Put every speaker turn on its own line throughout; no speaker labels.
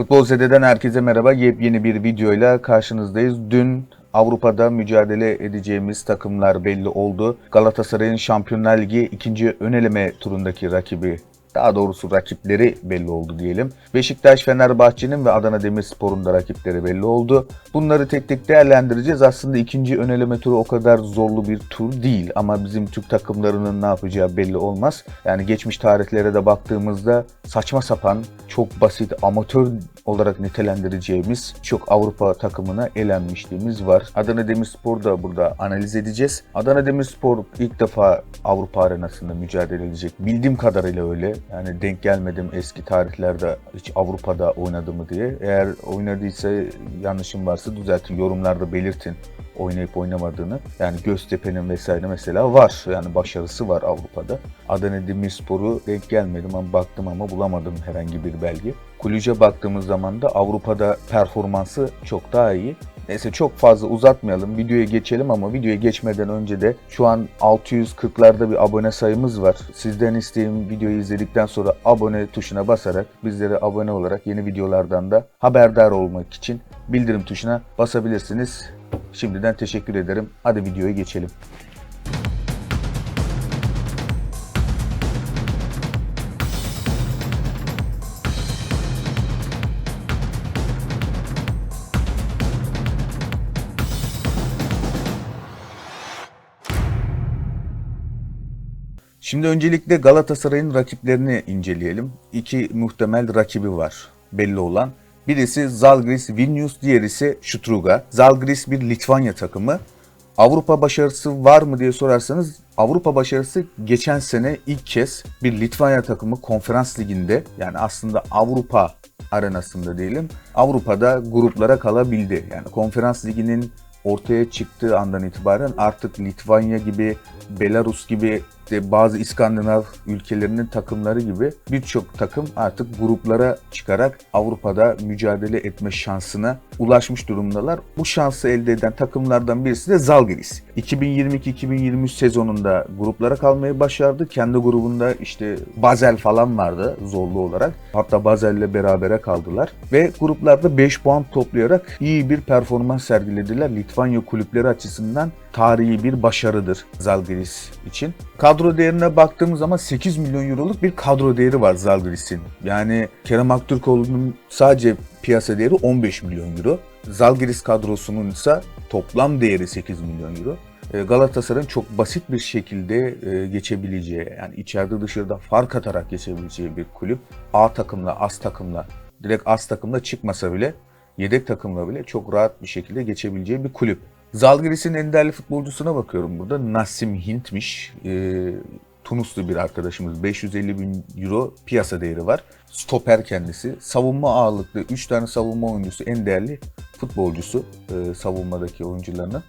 Futbol Zede'den herkese merhaba. Yepyeni bir videoyla karşınızdayız. Dün Avrupa'da mücadele edeceğimiz takımlar belli oldu. Galatasaray'ın Şampiyonlar Ligi ikinci ön eleme turundaki rakibi daha doğrusu rakipleri belli oldu diyelim. Beşiktaş, Fenerbahçe'nin ve Adana Demirspor'un da rakipleri belli oldu. Bunları tek tek değerlendireceğiz. Aslında ikinci ön eleme turu o kadar zorlu bir tur değil ama bizim Türk takımlarının ne yapacağı belli olmaz. Yani geçmiş tarihlere de baktığımızda saçma sapan, çok basit, amatör olarak nitelendireceğimiz çok Avrupa takımına elenmişliğimiz var. Adana Demirspor da burada analiz edeceğiz. Adana Demirspor ilk defa Avrupa arenasında mücadele edecek. Bildiğim kadarıyla öyle. Yani denk gelmedim eski tarihlerde hiç Avrupa'da oynadı mı diye. Eğer oynadıysa yanlışım varsa düzeltin. Yorumlarda belirtin oynayıp oynamadığını. Yani Göztepe'nin vesaire mesela var. Yani başarısı var Avrupa'da. Adana Demirspor'u denk gelmedim ama baktım ama bulamadım herhangi bir belge. Kulüce baktığımız zaman da Avrupa'da performansı çok daha iyi. Neyse çok fazla uzatmayalım. Videoya geçelim ama videoya geçmeden önce de şu an 640'larda bir abone sayımız var. Sizden isteğim videoyu izledikten sonra abone tuşuna basarak bizlere abone olarak yeni videolardan da haberdar olmak için bildirim tuşuna basabilirsiniz. Şimdiden teşekkür ederim. Hadi videoya geçelim. Şimdi öncelikle Galatasaray'ın rakiplerini inceleyelim. İki muhtemel rakibi var belli olan. Birisi Zalgiris Vilnius, diğeri ise. Zalgiris bir Litvanya takımı. Avrupa başarısı var mı diye sorarsanız Avrupa başarısı geçen sene ilk kez bir Litvanya takımı konferans liginde yani aslında Avrupa arenasında diyelim Avrupa'da gruplara kalabildi. Yani konferans liginin ortaya çıktığı andan itibaren artık Litvanya gibi, Belarus gibi işte bazı İskandinav ülkelerinin takımları gibi birçok takım artık gruplara çıkarak Avrupa'da mücadele etme şansına ulaşmış durumdalar. Bu şansı elde eden takımlardan birisi de Zalgiris. 2022-2023 sezonunda gruplara kalmayı başardı. Kendi grubunda işte Basel falan vardı zorlu olarak. Hatta Basel'le berabere kaldılar. Ve gruplarda 5 puan toplayarak iyi bir performans sergilediler. Litvanya kulüpleri açısından tarihi bir başarıdır Zalgiris için. Kadro değerine baktığımız zaman 8 milyon euroluk bir kadro değeri var Zalgiris'in. Yani Kerem Aktürkoğlu'nun sadece piyasa değeri 15 milyon euro. Zalgiris kadrosunun ise toplam değeri 8 milyon euro. E, Galatasaray'ın çok basit bir şekilde e, geçebileceği, yani içeride dışarıda fark atarak geçebileceği bir kulüp. A takımla, as takımla, direkt as takımla çıkmasa bile, yedek takımla bile çok rahat bir şekilde geçebileceği bir kulüp. Zalgiris'in en değerli futbolcusuna bakıyorum burada. Nasim Hint'miş. E, Tunuslu bir arkadaşımız. 550 bin euro piyasa değeri var. Stoper kendisi. Savunma ağırlıklı 3 tane savunma oyuncusu en değerli futbolcusu e, savunmadaki oyuncularının.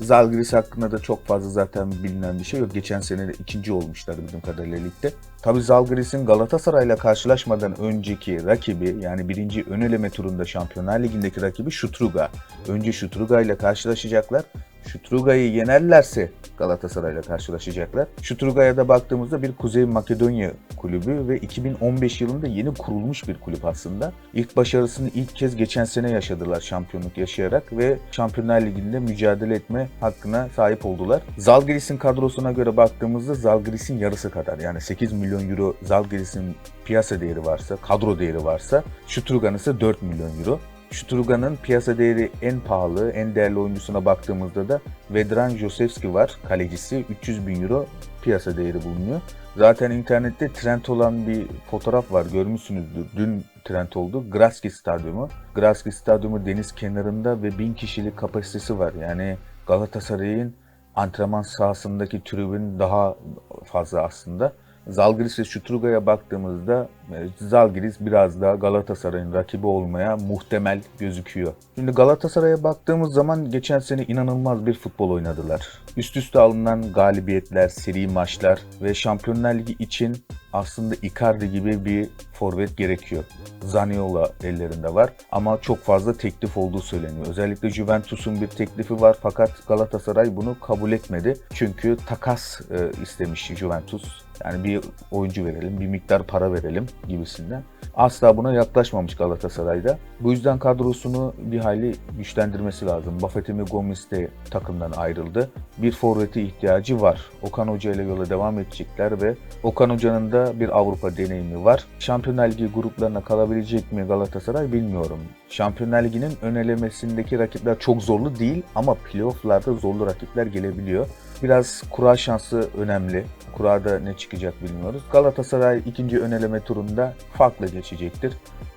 Zalgiris hakkında da çok fazla zaten bilinen bir şey yok. Geçen sene de ikinci olmuşlar bizim kadarıyla ligde. Tabi Zalgiris'in Galatasaray'la karşılaşmadan önceki rakibi yani birinci ön eleme turunda Şampiyonlar Ligi'ndeki rakibi Şutruga. Önce Şutruga ile karşılaşacaklar. Şutruga'yı yenerlerse Galatasaray'la karşılaşacaklar. Şutruga'ya da baktığımızda bir Kuzey Makedonya kulübü ve 2015 yılında yeni kurulmuş bir kulüp aslında. İlk başarısını ilk kez geçen sene yaşadılar şampiyonluk yaşayarak ve Şampiyonlar Ligi'nde mücadele etme hakkına sahip oldular. Zalgiris'in kadrosuna göre baktığımızda Zalgiris'in yarısı kadar yani 8 milyon euro Zalgiris'in piyasa değeri varsa, kadro değeri varsa Şutruga'nın ise 4 milyon euro. Şutruga'nın piyasa değeri en pahalı, en değerli oyuncusuna baktığımızda da Vedran Josevski var. Kalecisi 300 bin euro piyasa değeri bulunuyor. Zaten internette trend olan bir fotoğraf var görmüşsünüzdür. Dün trend oldu. Graski Stadyumu. Graski Stadyumu deniz kenarında ve 1000 kişilik kapasitesi var. Yani Galatasaray'ın antrenman sahasındaki tribün daha fazla aslında. Zalgiris ve Şutruga'ya baktığımızda e, Zalgiris biraz daha Galatasaray'ın rakibi olmaya muhtemel gözüküyor. Şimdi Galatasaray'a baktığımız zaman geçen sene inanılmaz bir futbol oynadılar. Üst üste alınan galibiyetler, seri maçlar ve Şampiyonlar Ligi için aslında Icardi gibi bir forvet gerekiyor. Zaniola ellerinde var ama çok fazla teklif olduğu söyleniyor. Özellikle Juventus'un bir teklifi var fakat Galatasaray bunu kabul etmedi. Çünkü takas e, istemiş Juventus Yani bir oyuncu verelim, bir miktar para verelim gibisinden. Asla buna yaklaşmamış Galatasaray'da. Bu yüzden kadrosunu bir hayli güçlendirmesi lazım. Ve Gomis de takımdan ayrıldı. Bir forvete ihtiyacı var. Okan Hoca ile yola devam edecekler ve Okan Hoca'nın da bir Avrupa deneyimi var. Şampiyonlar Ligi gruplarına kalabilecek mi Galatasaray bilmiyorum. Şampiyonlar Ligi'nin ön elemesindeki rakipler çok zorlu değil ama playoff'larda zorlu rakipler gelebiliyor. Biraz kura şansı önemli. Kurada ne çıkacak bilmiyoruz. Galatasaray ikinci ön eleme turunda farklı geçecektir.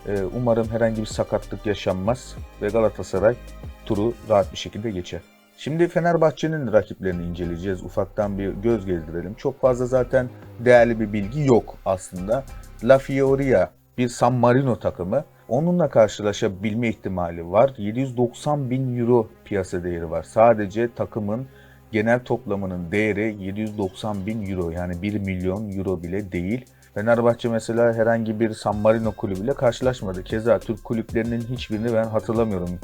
Ee, Umarım herhangi bir sakatlık yaşanmaz ve Galatasaray turu rahat bir şekilde geçer. Şimdi Fenerbahçe'nin rakiplerini inceleyeceğiz. Ufaktan bir göz gezdirelim. Çok fazla zaten değerli bir bilgi yok aslında. La Fioria bir San Marino takımı. Onunla karşılaşabilme ihtimali var. 790 bin euro piyasa değeri var. Sadece takımın genel toplamının değeri 790 bin euro yani 1 milyon euro bile değil. Fenerbahçe mesela herhangi bir San Marino kulübüyle karşılaşmadı. Keza Türk kulüplerinin hiçbirini ben hatırlamıyorum.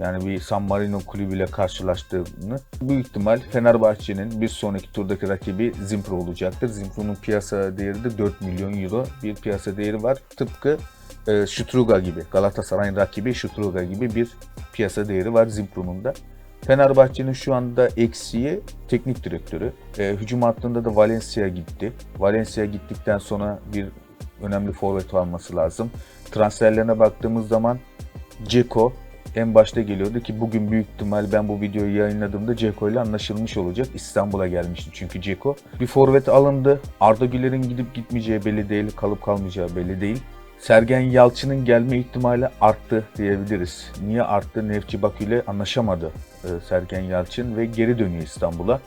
Yani bir San Marino kulübüyle karşılaştığını. Büyük ihtimal Fenerbahçe'nin bir sonraki turdaki rakibi Zimpro olacaktır. Zimpro'nun piyasa değeri de 4 milyon euro bir piyasa değeri var. Tıpkı e, Şutruga gibi, Galatasaray'ın rakibi Şutruga gibi bir piyasa değeri var Zimpro'nun da. Fenerbahçe'nin şu anda eksiği teknik direktörü. E, hücum hattında da Valencia gitti. Valencia gittikten sonra bir önemli forvet alması lazım. Transferlerine baktığımız zaman Ceko en başta geliyordu ki bugün büyük ihtimal ben bu videoyu yayınladığımda Ceko ile anlaşılmış olacak. İstanbul'a gelmişti çünkü Ceko. Bir forvet alındı. Arda Güler'in gidip gitmeyeceği belli değil, kalıp kalmayacağı belli değil. Sergen Yalçın'ın gelme ihtimali arttı diyebiliriz. Niye arttı? Nefçi Bakü ile anlaşamadı e, Sergen Yalçın ve geri dönüyor İstanbul'a.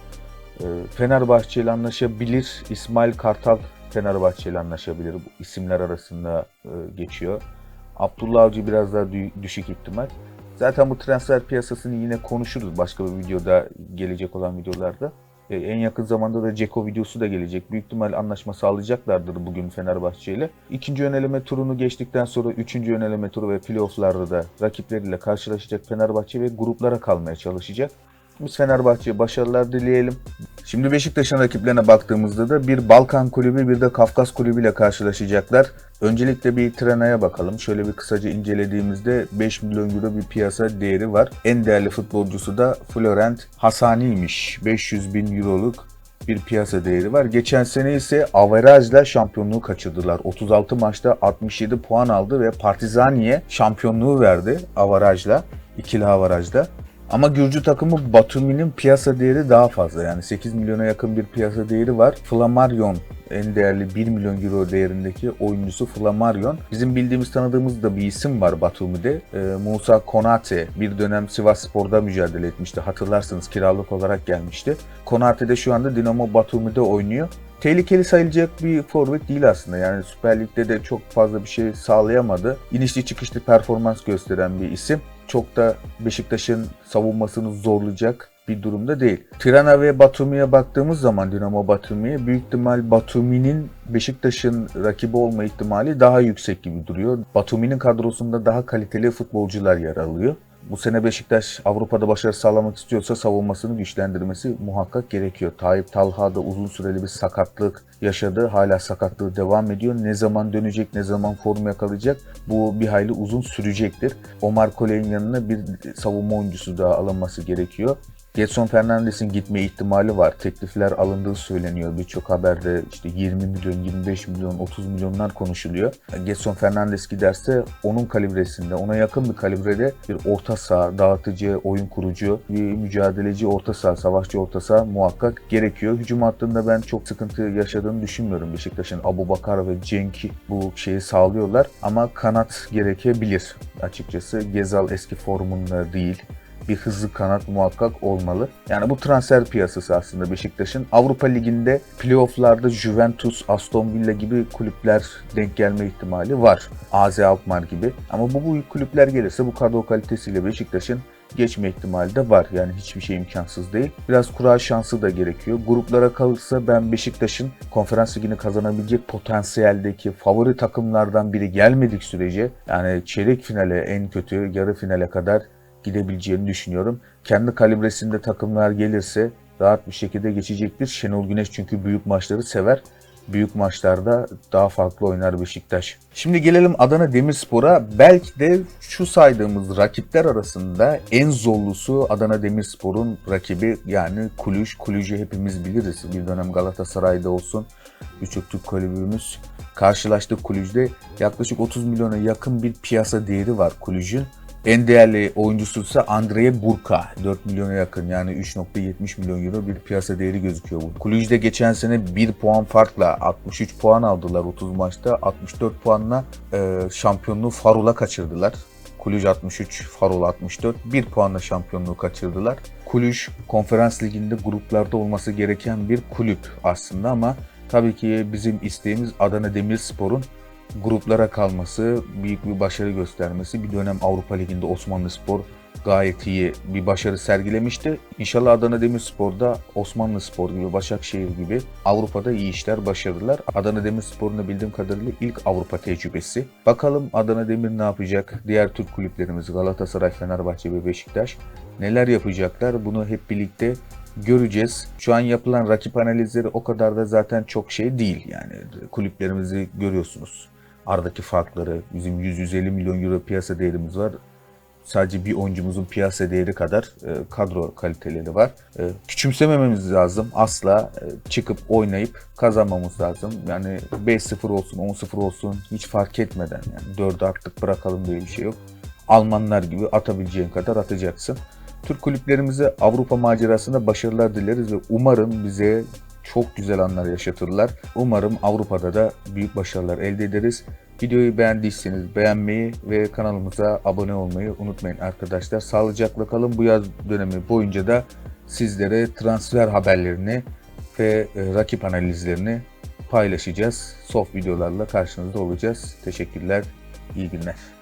E, Fenerbahçe ile anlaşabilir. İsmail Kartal Fenerbahçe ile anlaşabilir. Bu isimler arasında e, geçiyor. Abdullah Avcı biraz daha düşük ihtimal. Zaten bu transfer piyasasını yine konuşuruz başka bir videoda gelecek olan videolarda. E, en yakın zamanda da Ceko videosu da gelecek. Büyük ihtimal anlaşma sağlayacaklardır bugün Fenerbahçe ile. İkinci yöneleme turunu geçtikten sonra üçüncü yöneleme turu ve playofflarda da rakipleriyle karşılaşacak Fenerbahçe ve gruplara kalmaya çalışacak. Biz Fenerbahçe'ye başarılar dileyelim. Şimdi Beşiktaş'ın rakiplerine baktığımızda da bir Balkan kulübü bir de Kafkas kulübüyle karşılaşacaklar. Öncelikle bir Trena'ya bakalım. Şöyle bir kısaca incelediğimizde 5 milyon euro bir piyasa değeri var. En değerli futbolcusu da Florent Hasani'ymiş. 500 bin euroluk bir piyasa değeri var. Geçen sene ise averajla şampiyonluğu kaçırdılar. 36 maçta 67 puan aldı ve Partizani'ye şampiyonluğu verdi avarajla, ikili avarajda. Ama Gürcü takımı Batumi'nin piyasa değeri daha fazla. Yani 8 milyona yakın bir piyasa değeri var. Flammarion en değerli 1 milyon euro değerindeki oyuncusu Flammarion. Bizim bildiğimiz tanıdığımız da bir isim var Batumi'de. Ee, Musa Konate bir dönem Sivas Spor'da mücadele etmişti. Hatırlarsınız kiralık olarak gelmişti. Konate de şu anda Dinamo Batumi'de oynuyor tehlikeli sayılacak bir forvet değil aslında. Yani Süper Lig'de de çok fazla bir şey sağlayamadı. İnişli çıkışlı performans gösteren bir isim. Çok da Beşiktaş'ın savunmasını zorlayacak bir durumda değil. Tirana ve Batumi'ye baktığımız zaman Dinamo Batumi'ye büyük ihtimal Batumi'nin Beşiktaş'ın rakibi olma ihtimali daha yüksek gibi duruyor. Batumi'nin kadrosunda daha kaliteli futbolcular yer alıyor. Bu sene Beşiktaş Avrupa'da başarı sağlamak istiyorsa savunmasını güçlendirmesi muhakkak gerekiyor. Tayyip Talha da uzun süreli bir sakatlık yaşadı. Hala sakatlığı devam ediyor. Ne zaman dönecek, ne zaman form yakalayacak bu bir hayli uzun sürecektir. Omar Koley'in yanına bir savunma oyuncusu daha alınması gerekiyor. Getson Fernandes'in gitme ihtimali var. Teklifler alındığı söyleniyor. Birçok haberde işte 20 milyon, 25 milyon, 30 milyonlar konuşuluyor. Getson Fernandes giderse onun kalibresinde, ona yakın bir kalibrede bir orta saha, dağıtıcı, oyun kurucu, bir mücadeleci orta saha, savaşçı orta saha muhakkak gerekiyor. Hücum hattında ben çok sıkıntı yaşadığını düşünmüyorum. Beşiktaş'ın Abu Bakar ve Cenk bu şeyi sağlıyorlar. Ama kanat gerekebilir. Açıkçası Gezal eski formunda değil bir hızlı kanat muhakkak olmalı. Yani bu transfer piyasası aslında Beşiktaş'ın. Avrupa Ligi'nde playofflarda Juventus, Aston Villa gibi kulüpler denk gelme ihtimali var. AZ Alkmaar gibi. Ama bu büyük kulüpler gelirse bu kadro kalitesiyle Beşiktaş'ın geçme ihtimali de var. Yani hiçbir şey imkansız değil. Biraz kura şansı da gerekiyor. Gruplara kalırsa ben Beşiktaş'ın konferans ligini kazanabilecek potansiyeldeki favori takımlardan biri gelmedik sürece yani çeyrek finale en kötü yarı finale kadar gidebileceğini düşünüyorum. Kendi kalibresinde takımlar gelirse rahat bir şekilde geçecektir. Şenol Güneş çünkü büyük maçları sever. büyük maçlarda daha farklı oynar Beşiktaş. Şimdi gelelim Adana Demirspor'a. Belki de şu saydığımız rakipler arasında en zorlusu Adana Demirspor'un rakibi yani Kuluj. Kuluj'u hepimiz biliriz. Bir dönem Galatasaray'da olsun. Birçok Türk kulübümüz karşılaştık Kulüj'de. Yaklaşık 30 milyona yakın bir piyasa değeri var Kulüj'ün. En değerli oyuncusu ise Andrei Burka. 4 milyona yakın yani 3.70 milyon euro bir piyasa değeri gözüküyor bu. Kulüj'de geçen sene 1 puan farkla 63 puan aldılar 30 maçta. 64 puanla e, şampiyonluğu Farul'a kaçırdılar. Kulüj 63, Farul 64. 1 puanla şampiyonluğu kaçırdılar. Kulüj konferans liginde gruplarda olması gereken bir kulüp aslında ama tabii ki bizim isteğimiz Adana Demirspor'un gruplara kalması, büyük bir başarı göstermesi. Bir dönem Avrupa Ligi'nde Osmanlı Spor gayet iyi bir başarı sergilemişti. İnşallah Adana Demirspor'da Osmanlı Spor gibi, Başakşehir gibi Avrupa'da iyi işler başarırlar. Adana Demirspor'un da bildiğim kadarıyla ilk Avrupa tecrübesi. Bakalım Adana Demir ne yapacak? Diğer Türk kulüplerimiz Galatasaray, Fenerbahçe ve Beşiktaş neler yapacaklar? Bunu hep birlikte göreceğiz. Şu an yapılan rakip analizleri o kadar da zaten çok şey değil. Yani kulüplerimizi görüyorsunuz. Aradaki farkları bizim 100-150 milyon euro piyasa değerimiz var. Sadece bir oyuncumuzun piyasa değeri kadar e, kadro kaliteleri var. E, küçümsemememiz lazım. Asla e, çıkıp oynayıp kazanmamız lazım. Yani 5-0 olsun, 10-0 olsun hiç fark etmeden yani 4'ü artık bırakalım diye bir şey yok. Almanlar gibi atabileceğin kadar atacaksın. Türk kulüplerimize Avrupa macerasında başarılar dileriz ve umarım bize çok güzel anlar yaşatırlar. Umarım Avrupa'da da büyük başarılar elde ederiz. Videoyu beğendiyseniz beğenmeyi ve kanalımıza abone olmayı unutmayın arkadaşlar. Sağlıcakla kalın. Bu yaz dönemi boyunca da sizlere transfer haberlerini ve e, rakip analizlerini paylaşacağız. Soft videolarla karşınızda olacağız. Teşekkürler. İyi günler.